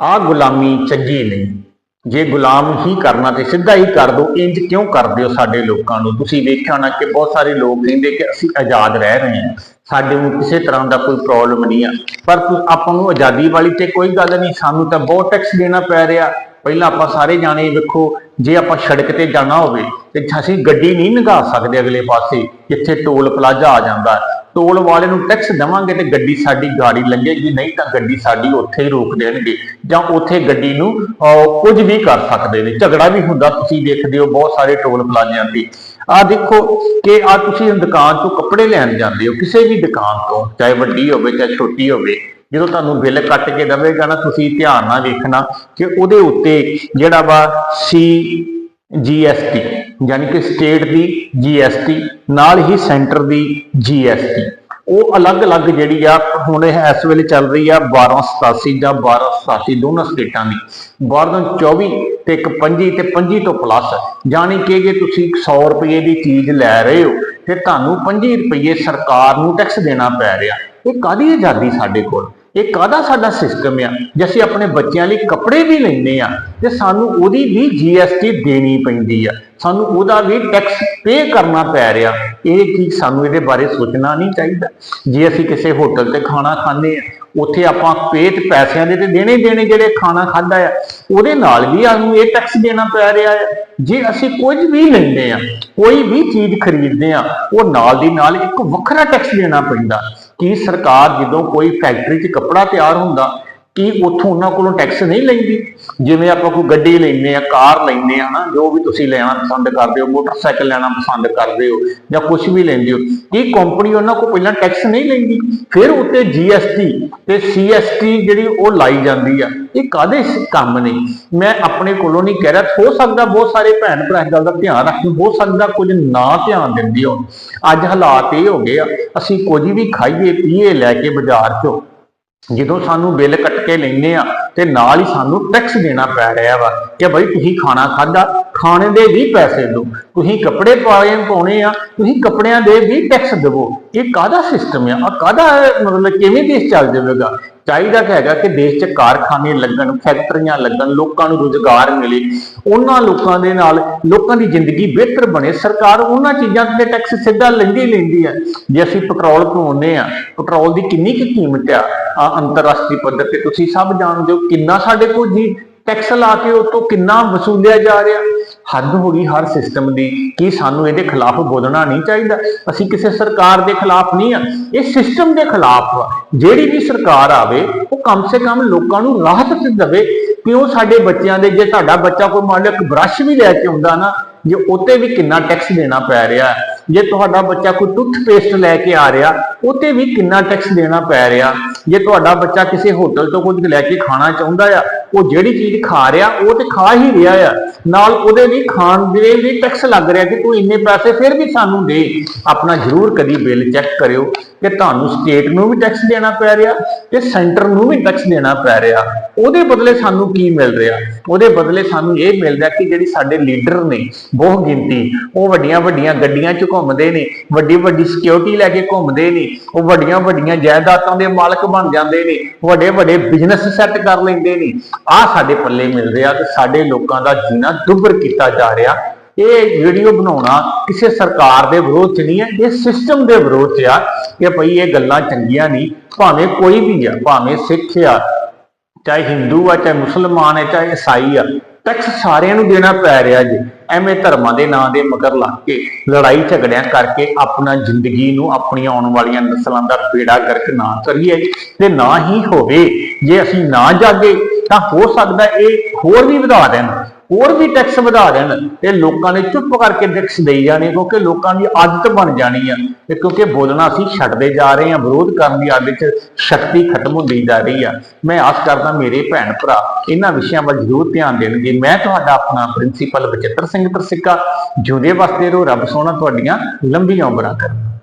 ਆ ਗੁਲਾਮੀ ਚੰਗੀ ਨਹੀਂ। ਜੇ ਗੁਲਾਮ ਹੀ ਕਰਨਾ ਤੇ ਸਿੱਧਾ ਹੀ ਕਰ ਦੋ, ਇੰਜ ਕਿਉਂ ਕਰਦੇ ਹੋ ਸਾਡੇ ਲੋਕਾਂ ਨੂੰ? ਤੁਸੀਂ ਵੇਖਿਆ ਹੋਣਾ ਕਿ ਬਹੁਤ ਸਾਰੇ ਲੋਕ ਕਹਿੰਦੇ ਕਿ ਅਸੀਂ ਆਜ਼ਾਦ ਰਹਿ ਰਹੇ ਹਾਂ। ਸਾਡੇ ਨੂੰ ਕਿਸੇ ਤਰ੍ਹਾਂ ਦਾ ਕੋਈ ਪ੍ਰੋਬਲਮ ਨਹੀਂ ਆ। ਪਰ ਆਪਾਂ ਨੂੰ ਆਜ਼ਾਦੀ ਵਾਲੀ ਤੇ ਕੋਈ ਗੱਲ ਨਹੀਂ। ਸਾਨੂੰ ਤਾਂ ਬਹੁਤ ਟੈਕਸ ਦੇਣਾ ਪੈ ਰਿਹਾ। ਪਹਿਲਾਂ ਆਪਾਂ ਸਾਰੇ ਜਾਣੇ ਵੇਖੋ, ਜੇ ਆਪਾਂ ਸੜਕ ਤੇ ਜਾਣਾ ਹੋਵੇ, ਤੇ ਅਸੀਂ ਗੱਡੀ ਨਹੀਂ ਲੰਘਾ ਸਕਦੇ ਅਗਲੇ ਪਾਸੇ, ਜਿੱਥੇ ਟੋਲ ਪਲਾਜ਼ਾ ਆ ਜਾਂਦਾ। ਟੋਲ ਵਾਲੇ ਨੂੰ ਟੈਕਸ ਦੇਵਾਂਗੇ ਤੇ ਗੱਡੀ ਸਾਡੀ ਗਾੜੀ ਲੰਘੇਗੀ ਨਹੀਂ ਤਾਂ ਗੱਡੀ ਸਾਡੀ ਉੱਥੇ ਹੀ ਰੋਕ ਦੇਣਗੇ ਜਾਂ ਉੱਥੇ ਗੱਡੀ ਨੂੰ ਅਹ, ਕੁਝ ਵੀ ਕਰ ਸਕਦੇ ਨੇ। ਝਗੜਾ ਵੀ ਹੁੰਦਾ ਤੁਸੀਂ ਦੇਖਦੇ ਹੋ ਬਹੁਤ ਸਾਰੇ ਟੋਲ ਪਲਾਜ਼ਿਆਂ ਤੇ। ਆ ਦੇਖੋ ਕਿ ਆ ਤੁਸੀਂ ਦੁਕਾਨ ਤੋਂ ਕੱਪੜੇ ਲੈਣ ਜਾਂਦੇ ਹੋ ਕਿਸੇ ਵੀ ਦੁਕਾਨ ਤੋਂ ਚਾਹੇ ਵੱਡੀ ਹੋਵੇ ਚਾਹੇ ਛੋਟੀ ਹੋਵੇ ਜਦੋਂ ਤੁਹਾਨੂੰ ਬਿੱਲ ਕੱਟ ਕੇ ਦੇਵੇਗਾ ਨਾ ਤੁਸੀਂ ਧਿਆਨ ਨਾਲ ਵੇਖਣਾ ਕਿ ਉਹਦੇ ਉੱਤੇ ਜਿਹੜਾ ਵਾ ਸੀ ਜੀਐਸਟੀ ਯਾਨੀ ਕਿ ਸਟੇਟ ਦੀ ਜੀਐਸਟੀ ਨਾਲ ਹੀ ਸੈਂਟਰ ਦੀ ਜੀਐਸਟੀ ਉਹ ਅਲੱਗ-ਅਲੱਗ ਜਿਹੜੀ ਆ, ਹੁਣ ਇਹ ਇਸ ਵੇਲੇ ਚੱਲ ਰਹੀ ਆ 1287 ਜਾਂ 1287 ਦੋਨਾਂ ਸਟੇਟਾਂ ਦੀ। 1224 ਤੇ ਇੱਕ 25 ਤੇ 25 ਤੋਂ ਪਲੱਸ ਯਾਨੀ ਕਿ ਜੇ ਤੁਸੀਂ 100 ਰੁਪਏ ਦੀ ਚੀਜ਼ ਲੈ ਰਹੇ ਹੋ, ਤੇ ਤੁਹਾਨੂੰ 25 ਰੁਪਏ ਸਰਕਾਰ ਨੂੰ ਟੈਕਸ ਦੇਣਾ ਪੈ ਰਿਹਾ। ਇਹ ਕਾਦੀ ਆਜ਼ਾਦੀ ਸਾਡੇ ਕੋਲ? ਇਹ ਕਾਹਦਾ ਸਾਡਾ ਸਿਸਟਮ ਆ? ਜੇ ਅਸੀਂ ਆਪਣੇ ਬੱਚਿਆਂ ਲਈ ਕੱਪੜੇ ਵੀ ਲੈਂਦੇ ਆ, ਤੇ ਸਾਨੂੰ ਉਹਦੀ ਵੀ ਜੀਐਸਟੀ ਦੇਣੀ ਪੈਂਦੀ ਆ। ਸਾਨੂੰ ਉਹਦਾ ਵੀ ਟੈਕਸ ਪੇ ਕਰਨਾ ਪੈ ਰਿਹਾ। ਇਹ ਚੀਜ਼ ਸਾਨੂੰ ਇਹਦੇ ਬਾਰੇ ਸੋਚਣਾ ਨਹੀਂ ਚਾਹੀਦਾ। ਜੇ ਅਸੀਂ ਕਿਸੇ ਹੋਟਲ ਤੇ ਖਾਣਾ ਖਾਂਦੇ ਆ, ਉੱਥੇ ਆਪਾਂ ਪੇਟ ਪੈਸਿਆਂ ਦੇ ਤੇ ਦੇਣੇ ਦੇਣੇ ਜਿਹੜੇ ਖਾਣਾ ਖਾਦਾ ਆ। ਉਹਦੇ ਨਾਲ ਵੀ ਸਾਨੂੰ ਇਹ ਟੈਕਸ ਦੇਣਾ ਪੈ ਰਿਹਾ ਹੈ ਜੇ ਅਸੀਂ ਕੁਝ ਵੀ ਲੈਂਦੇ ਆ, ਕੋਈ ਵੀ ਚੀਜ਼ ਖਰੀਦਦੇ ਆ, ਉਹ ਨਾਲ ਦੀ ਨਾਲ ਇੱਕ ਵੱਖਰਾ ਟੈਕਸ ਦੇਣਾ ਪੈਂਦਾ। ਕੀ ਸਰਕਾਰ ਜਦੋਂ ਕੋਈ ਫੈਕਟਰੀ 'ਚ ਕੱਪੜਾ ਤਿਆਰ ਹੁੰਦਾ ਕੀ ਉੱਥੋਂ ਉਹਨਾਂ ਕੋਲੋਂ ਟੈਕਸ ਨਹੀਂ ਲੈਂਦੀ? ਜਿਵੇਂ ਆਪਾਂ ਕੋਈ ਗੱਡੀ ਲੈਂਦੇ ਆ ਕਾਰ ਲੈਂਦੇ ਆ ਨਾ, ਜੋ ਵੀ ਤੁਸੀਂ ਲੈਣਾ ਪਸੰਦ ਕਰਦੇ ਹੋ, ਮੋਟਰਸਾਈਕਲ ਲੈਣਾ ਪਸੰਦ ਕਰਦੇ ਹੋ ਜਾਂ ਕੁਝ ਵੀ ਲੈਂਦੇ ਹੋ ਕੀ ਕੰਪਨੀ ਉਹਨਾਂ ਕੋਲ ਪਹਿਲਾਂ ਟੈਕਸ ਨਹੀਂ ਲੈਂਦੀ। ਫਿਰ ਉੱਤੇ ਜੀਐਸਟੀ ਤੇ ਸੀਐਸਟੀ ਜਿਹੜੀ ਉਹ ਲਾਈ ਜਾਂਦੀ ਆ, ਇਹ ਕਾਦੇ ਕੰਮ ਨੇ? ਮੈਂ ਆਪਣੇ ਕੋਲੋਂ ਨਹੀਂ ਕਹਿ ਰਿਹਾ, ਹੋ ਸਕਦਾ ਬਹੁਤ ਸਾਰੇ ਭੈਣ ਭਰਾ ਇਸ ਗੱਲ ਦਾ ਧਿਆਨ ਰੱਖਣ, ਹੋ ਸਕਦਾ ਕੁਝ ਨਾ ਧਿਆਨ ਦਿੰਦੇ ਹੋ ਅੱਜ ਹਾਲਾਤ ਇਹ ਹੋ ਗਏ ਆ, ਅਸੀਂ ਕੁਝ ਵੀ ਖਾਈਏ, ਪੀਏ, ਲੈ ਕੇ ਬਾਜ਼ਾਰ 'ਚੋਂ ਜਦੋਂ ਸਾਨੂੰ ਬਿੱਲ ਕੱਟ ਕੇ ਲੈਂਦੇ ਆ, ਤੇ ਨਾਲ ਹੀ ਸਾਨੂੰ ਟੈਕਸ ਦੇਣਾ ਪੈ ਰਿਹਾ ਵਾ ਕਿ ਭਾਈ ਤੁਸੀਂ ਖਾਣਾ ਖਾਦਾ ਖਾਣੇ ਦੇ ਵੀ ਪੈਸੇ ਦਿਓ। ਤੁਸੀਂ ਕੱਪੜੇ ਪਾਏ, ਪਾਉਣੇ ਆ, ਤੁਸੀਂ ਕੱਪੜਿਆਂ ਦੇ ਵੀ ਟੈਕਸ ਦੇਵੋ। ਇਹ ਕਾਹਦਾ ਸਿਸਟਮ ਆ? ਆ ਕਾਹਦਾ, ਮਤਲਬ ਕਿਵੇਂ ਦੇਸ਼ ਚੱਲ ਜਾਵੇਗਾ? ਚਾਹੀਦਾ ਕਿ ਹੈਗਾ ਕਿ ਦੇਸ਼ 'ਚ ਕਾਰਖਾਨੇ ਲੱਗਣ ਫੈਕਟਰੀਆਂ ਲੱਗਣ, ਲੋਕਾਂ ਨੂੰ ਰੁਜ਼ਗਾਰ ਮਿਲੇ। ਉਹਨਾਂ ਲੋਕਾਂ ਦੇ ਨਾਲ ਲੋਕਾਂ ਦੀ ਜ਼ਿੰਦਗੀ ਬਿਹਤਰ ਬਣੇ। ਸਰਕਾਰ ਉਹਨਾਂ ਚੀਜ਼ਾਂ ਤੇ ਟੈਕਸ ਸਿੱਧਾ ਲੈਂਦੀ ਲੈਂਦੀ ਹੈ ਜੇ ਅਸੀਂ ਪੈਟਰੋਲ ਪਾਉਂਦੇ ਆ ਪੈਟਰੋਲ ਦੀ ਕਿੰਨੀ ਕੁ ਕੀਮਤ ਆ? ਆ ਅੰਤਰਰਾਸ਼ਟਰੀ ਪੱਧਰ ਤੇ ਤੁਸੀਂ ਸਭ ਜਾਣਦੇ ਹੋ ਕਿੰਨਾ ਸਾਡੇ ਕੋਲ ਜੀ ਟੈਕਸ ਲਾ ਕੇ ਉਹ ਤੋਂ ਕਿੰਨਾ ਵਸੂਲਿਆ ਜਾ ਰਿਹਾ। ਹੱਦ ਹੋ ਗਈ ਹਰ ਸਿਸਟਮ ਦੀ ਕਿ ਸਾਨੂੰ ਇਹਦੇ ਖਿਲਾਫ ਬੋਲਣਾ ਨਹੀਂ ਚਾਹੀਦਾ। ਅਸੀਂ ਕਿਸੇ ਸਰਕਾਰ ਦੇ ਖਿਲਾਫ ਨਹੀਂ ਆ। ਇਹ ਸਿਸਟਮ ਦੇ ਖਿਲਾਫ ਜਿਹੜੀ ਵੀ ਸਰਕਾਰ ਆਵੇ, ਉਹ ਕਮ ਸੇ ਕਮ ਲੋਕਾਂ ਨੂੰ ਰਾਹਤ ਤੇ ਦੇਵੇ। ਕਿ ਉਹ ਸਾਡੇ ਬੱਚਿਆਂ ਦੇ, ਜੇ ਤੁਹਾਡਾ ਬੱਚਾ ਕੋਈ ਮੰਨ ਲਓ ਇੱਕ ਬ੍ਰਸ਼ ਵੀ ਲੈ ਕੇ ਆਉਂਦਾ ਨਾ, ਜੇ ਉੱਤੇ ਵੀ ਕਿੰਨਾ ਟੈਕਸ ਦੇਣਾ ਪੈ ਰਿਹਾ। ਜੇ ਤੁਹਾਡਾ ਬੱਚਾ ਕੋਈ ਟੁੱਥਪੇਸਟ ਲੈ ਕੇ ਆ ਰਿਹਾ ਉੱਤੇ ਵੀ ਕਿੰਨਾ ਟੈਕਸ ਦੇਣਾ ਪੈ ਰਿਹਾ। ਜੇ ਤੁਹਾਡਾ ਬੱਚਾ ਕਿਸੇ ਹੋਟਲ ਤੋਂ ਕੁਝ ਲੈ ਕੇ ਖਾਣਾ ਚਾਹੁੰਦਾ ਆ ਉਹ ਜਿਹੜੀ ਚੀਜ਼ ਖਾ ਰਿਹਾ, ਉਹ ਤੇ ਖਾ ਹੀ ਰਿਹਾ ਆ। ਨਾਲ ਉਹਦੇ ਲਈ ਖਾਣ ਦੇ ਲਈ ਟੈਕਸ ਲੱਗ ਰਿਹਾ ਕਿ ਤੂੰ ਇੰਨੇ ਪੈਸੇ ਫਿਰ ਵੀ ਸਾਨੂੰ ਦੇ। ਆਪਣਾ ਜ਼ਰੂਰ ਕਦੀ ਬਿੱਲ ਚੈੱਕ ਕਰਿਓ ਕਿ ਤੁਹਾਨੂੰ ਸਟੇਟ ਨੂੰ ਵੀ ਟੈਕਸ ਦੇਣਾ ਪੈ ਰਿਹਾ ਤੇ ਸੈਂਟਰ ਨੂੰ ਵੀ ਟੈਕਸ ਦੇਣਾ ਪੈ ਰਿਹਾ। ਉਹਦੇ ਬਦਲੇ ਸਾਨੂੰ ਕੀ ਮਿਲ ਰਿਹਾ? ਉਹਦੇ ਬਦਲੇ ਸਾਨੂੰ ਇਹ ਮਿਲਦਾ ਕਿ ਜਿਹੜੀ ਸਾਡੇ ਲੀਡਰ ਨੇ ਬਹੁ ਗਿਣਤੀ, ਉਹ ਵੱਡੀਆਂ ਵੱਡੀਆਂ ਗੱਡੀਆਂ 'ਚ ਘੁੰਮਦੇ ਨੇ, ਵੱਡੀ ਵੱਡੀ ਸਿਕਿਉਰਿਟੀ ਲੈ ਕੇ ਘੁੰਮਦੇ ਨੇ, ਉਹ ਵੱਡੀਆਂ ਵੱਡੀਆਂ ਜਾਇਦਾਦਾਂ ਦੇ ਮਾਲਕ ਬਣ ਜਾਂਦੇ ਨੇ, ਵੱਡੇ ਵੱਡੇ ਬਿਜ਼ਨਸ ਸੈੱਟ ਕਰ ਲੈਂਦੇ ਨੇ। ਆਹ ਸਾਡੇ ਪੱਲੇ ਮਿਲ ਰਿਹਾ ਤੇ ਸਾਡੇ ਲੋਕਾਂ ਦਾ ਜੀਣਾ ਦੁੱਭਰ ਕੀਤਾ ਜਾ ਰਿਹਾ। ਇਹ ਵੀਡੀਓ ਬਣਾਉਣਾ ਕਿਸੇ ਸਰਕਾਰ ਦੇ ਵਿਰੋਧ ਚ ਨਹੀਂ ਹੈ, ਇਹ ਸਿਸਟਮ ਦੇ ਵਿਰੋਧ ਚ ਆ ਕਿ ਭਈ ਇਹ ਗੱਲਾਂ ਚੰਗੀਆਂ ਨਹੀਂ, ਭਾਵੇਂ ਕੋਈ ਵੀ ਆ, ਭਾਵੇਂ ਸਿੱਖ ਆ ਚਾਹੇ ਹਿੰਦੂ ਆ, ਚਾਹੇ ਮੁਸਲਮਾਨ ਹੈ ਚਾਹੇ ਈਸਾਈ ਆ, ਟੈਕਸ ਸਾਰਿਆਂ ਨੂੰ ਦੇਣਾ ਪੈ ਰਿਹਾ ਜੀ। ਐਵੇਂ ਧਰਮਾਂ ਦੇ ਨਾਂ ਦੇ ਮਗਰ ਲੱਗ ਕੇ ਲੜਾਈ ਝਗੜਿਆਂ ਕਰਕੇ ਆਪਣਾ ਜ਼ਿੰਦਗੀ ਨੂੰ ਆਪਣੀਆਂ ਆਉਣ ਵਾਲੀਆਂ ਨਸਲਾਂ ਦਾ ਬੇੜਾ ਗਰਕ ਨਾ ਕਰੀਏ ਤੇ ਨਾ ਹੀ ਹੋਵੇ, ਜੇ ਅਸੀਂ ਨਾ ਜਾਗੇ, ਤਾਂ ਹੋ ਸਕਦਾ ਇਹ ਹੋਰ ਵੀ ਵਧਾ ਦੇਣ। ਹੋਰ ਵੀ ਟੈਕਸ ਵਧਾ ਦੇਣ ਤੇ ਲੋਕਾਂ ਨੇ ਚੁੱਪ ਕਰਕੇ ਟੈਕਸ ਦੇਈ ਜਾਣੇ, ਕਿਉਂਕਿ ਲੋਕਾਂ ਦੀ ਆਦਤ ਬਣ ਜਾਣੀ ਆ। ਤੇ ਕਿਉਂਕਿ ਬੋਲਣਾ ਅਸੀਂ ਛੱਡਦੇ ਜਾ ਰਹੇ ਹਾਂ ਵਿਰੋਧ ਕਰਨ ਦੀ ਆਦਤ ਚ ਸ਼ਕਤੀ ਖਤਮ ਹੁੰਦੀ ਜਾ ਰਹੀ ਆ। ਮੈਂ ਆਸ ਕਰਦਾ ਮੇਰੇ ਭੈਣ ਭਰਾ ਇਹਨਾਂ ਵਿਸ਼ਿਆਂ ਵੱਲ ਜ਼ਰੂਰ ਧਿਆਨ ਦੇਣਗੇ। ਮੈਂ ਤੁਹਾਡਾ ਆਪਣਾ ਪ੍ਰਿੰਸੀਪਲ ਬਚਿੱਤਰ ਸਿੰਘ ਤਰਸਿੱਕਾ ਜਿਉਂਦੇ ਵਸਦੇ ਰਹੋ ਰੱਬ ਸੋਹਣਾ ਤੁਹਾਡੀਆਂ ਲੰਬੀਆਂ ਉਮਰਾਂ ਕਰੇ